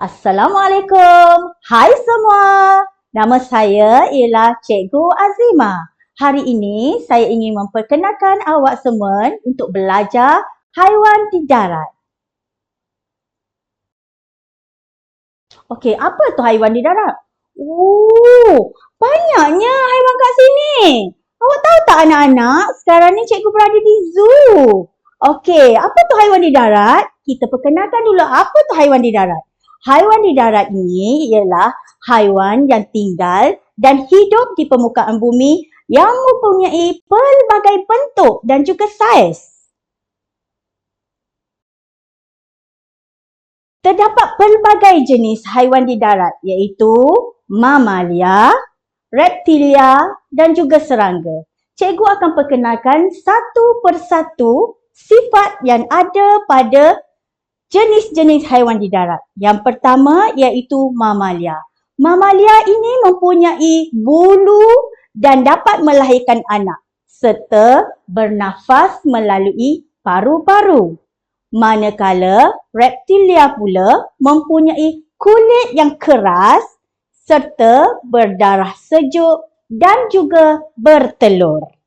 Assalamualaikum. Hai semua. Nama saya ialah Cikgu Azima. Hari ini saya ingin memperkenalkan awak semua untuk belajar haiwan di darat. Okey, apa tu haiwan di darat? Oh, banyaknya haiwan kat sini. Awak tahu tak anak-anak, sekarang ni cikgu berada di zoo. Okey, apa tu haiwan di darat? Kita perkenalkan dulu apa tu haiwan di darat. Haiwan di darat ini ialah haiwan yang tinggal dan hidup di permukaan bumi yang mempunyai pelbagai bentuk dan juga saiz. Terdapat pelbagai jenis haiwan di darat iaitu mamalia, reptilia dan juga serangga. Cikgu akan perkenalkan satu persatu sifat yang ada pada jenis-jenis haiwan di darat. Yang pertama iaitu mamalia. Mamalia ini mempunyai bulu dan dapat melahirkan anak serta bernafas melalui paru-paru. Manakala reptilia pula mempunyai kulit yang keras serta berdarah sejuk dan juga bertelur.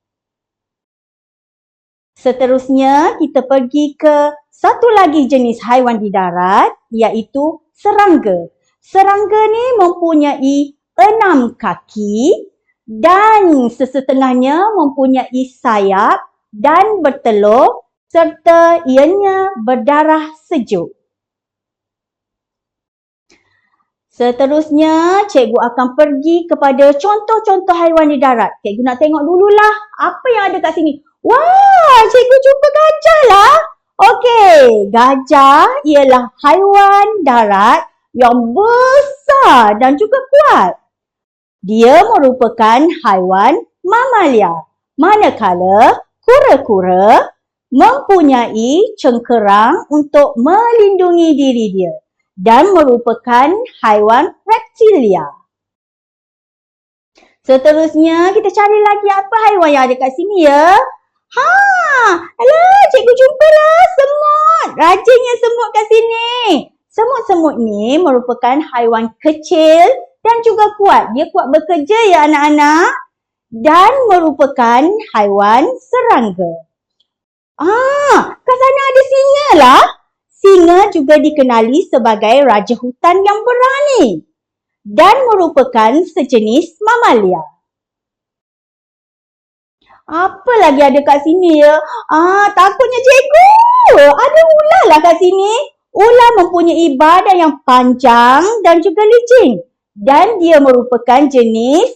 Seterusnya kita pergi ke satu lagi jenis haiwan di darat iaitu serangga. Serangga ni mempunyai enam kaki dan sesetengahnya mempunyai sayap dan bertelur serta ianya berdarah sejuk. Seterusnya, cikgu akan pergi kepada contoh-contoh haiwan di darat. Cikgu nak tengok dululah apa yang ada kat sini. Wah, cikgu jumpa gajah lah. Okey, gajah ialah haiwan darat yang besar dan juga kuat. Dia merupakan haiwan mamalia. Manakala kura-kura mempunyai cengkerang untuk melindungi diri dia dan merupakan haiwan reptilia. Seterusnya kita cari lagi apa haiwan yang ada kat sini ya. Ha, alah, cikgu jumpalah semut. Rajinnya semut kat sini. Semut-semut ni merupakan haiwan kecil dan juga kuat. Dia kuat bekerja ya anak-anak. Dan merupakan haiwan serangga. Ah, kat sana ada singa lah. Singa juga dikenali sebagai raja hutan yang berani. Dan merupakan sejenis mamalia. Apa lagi ada kat sini ya? Ah, takutnya cikgu. Ada ular lah kat sini. Ular mempunyai badan yang panjang dan juga licin. Dan dia merupakan jenis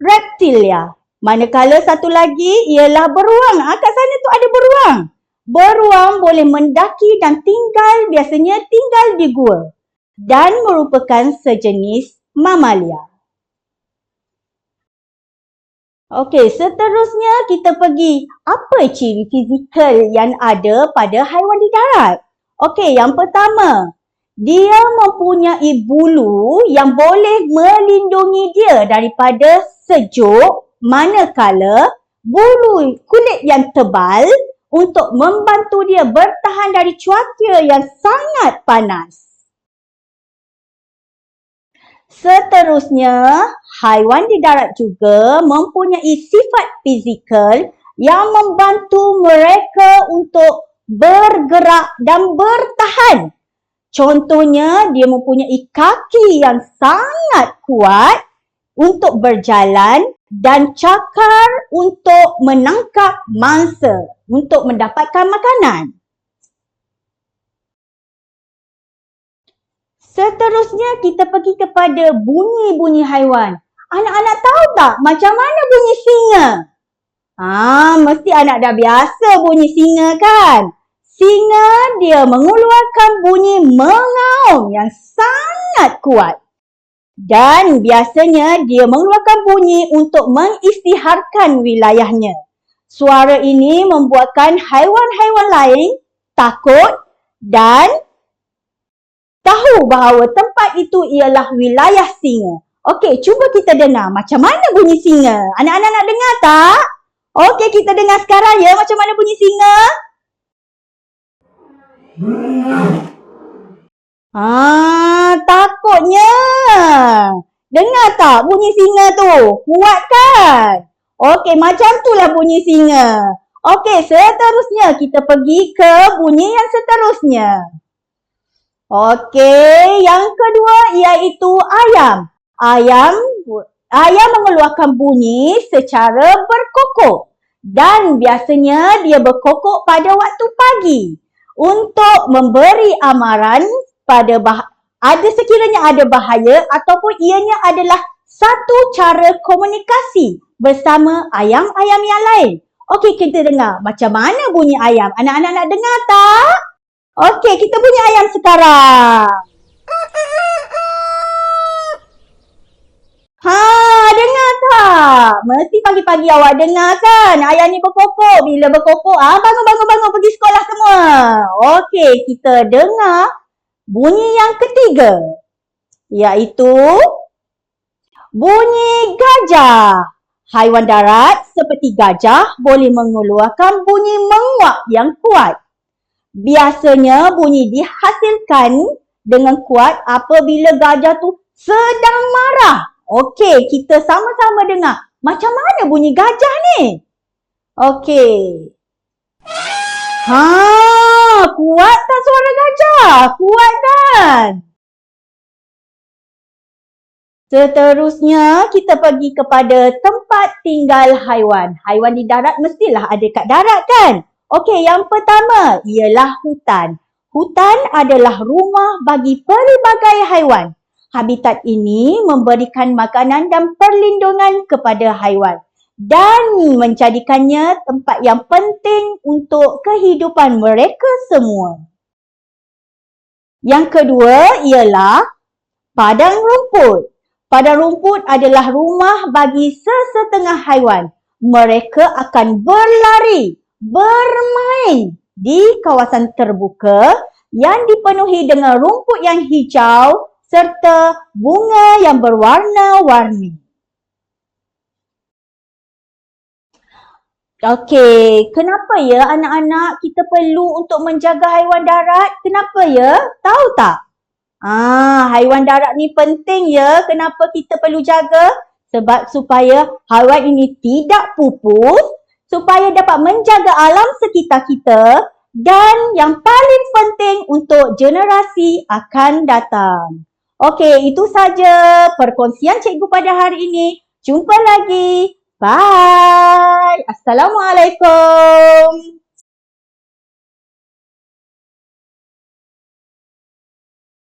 reptilia. Manakala satu lagi ialah beruang. Ah, kat sana tu ada beruang. Beruang boleh mendaki dan tinggal biasanya tinggal di gua. Dan merupakan sejenis mamalia. Okey, seterusnya kita pergi apa ciri fizikal yang ada pada haiwan di darat? Okey, yang pertama, dia mempunyai bulu yang boleh melindungi dia daripada sejuk manakala bulu kulit yang tebal untuk membantu dia bertahan dari cuaca yang sangat panas. Seterusnya, haiwan di darat juga mempunyai sifat fizikal yang membantu mereka untuk bergerak dan bertahan. Contohnya, dia mempunyai kaki yang sangat kuat untuk berjalan dan cakar untuk menangkap mangsa, untuk mendapatkan makanan. Seterusnya kita pergi kepada bunyi-bunyi haiwan. Anak-anak tahu tak macam mana bunyi singa? Ah, mesti anak dah biasa bunyi singa kan? Singa dia mengeluarkan bunyi mengaum yang sangat kuat. Dan biasanya dia mengeluarkan bunyi untuk mengisytiharkan wilayahnya. Suara ini membuatkan haiwan-haiwan lain takut dan tahu bahawa tempat itu ialah wilayah singa. Okey, cuba kita dengar macam mana bunyi singa. Anak-anak nak dengar tak? Okey, kita dengar sekarang ya macam mana bunyi singa. Ah, tak tak bunyi singa tu? Kuat kan? Okey, macam itulah bunyi singa. Okey, seterusnya kita pergi ke bunyi yang seterusnya. Okey, yang kedua iaitu ayam. Ayam ayam mengeluarkan bunyi secara berkokok dan biasanya dia berkokok pada waktu pagi untuk memberi amaran pada bah- ada sekiranya ada bahaya ataupun ianya adalah satu cara komunikasi bersama ayam-ayam yang lain. Okey, kita dengar macam mana bunyi ayam. Anak-anak nak dengar tak? Okey, kita bunyi ayam sekarang. Ha, dengar tak? Mesti pagi-pagi awak dengar kan? Ayam ni berkokok. Bila berkokok, ah bangun bangun bangun pergi sekolah semua. Okey, kita dengar bunyi yang ketiga. Iaitu bunyi gajah. Haiwan darat seperti gajah boleh mengeluarkan bunyi menguap yang kuat. Biasanya bunyi dihasilkan dengan kuat apabila gajah tu sedang marah. Okey, kita sama-sama dengar. Macam mana bunyi gajah ni? Okey. Ha, kuat tak suara gajah? Kuat kan? Seterusnya, kita pergi kepada tempat tinggal haiwan. Haiwan di darat mestilah ada kat darat kan? Okey, yang pertama ialah hutan. Hutan adalah rumah bagi pelbagai haiwan. Habitat ini memberikan makanan dan perlindungan kepada haiwan dan menjadikannya tempat yang penting untuk kehidupan mereka semua. Yang kedua ialah padang rumput. Padang rumput adalah rumah bagi sesetengah haiwan. Mereka akan berlari, bermain di kawasan terbuka yang dipenuhi dengan rumput yang hijau serta bunga yang berwarna-warni. Okey, kenapa ya anak-anak kita perlu untuk menjaga haiwan darat? Kenapa ya? Tahu tak? Ah, haiwan darat ni penting ya. Kenapa kita perlu jaga? Sebab supaya haiwan ini tidak pupus, supaya dapat menjaga alam sekitar kita dan yang paling penting untuk generasi akan datang. Okey, itu saja perkongsian cikgu pada hari ini. Jumpa lagi. Bye. Assalamualaikum.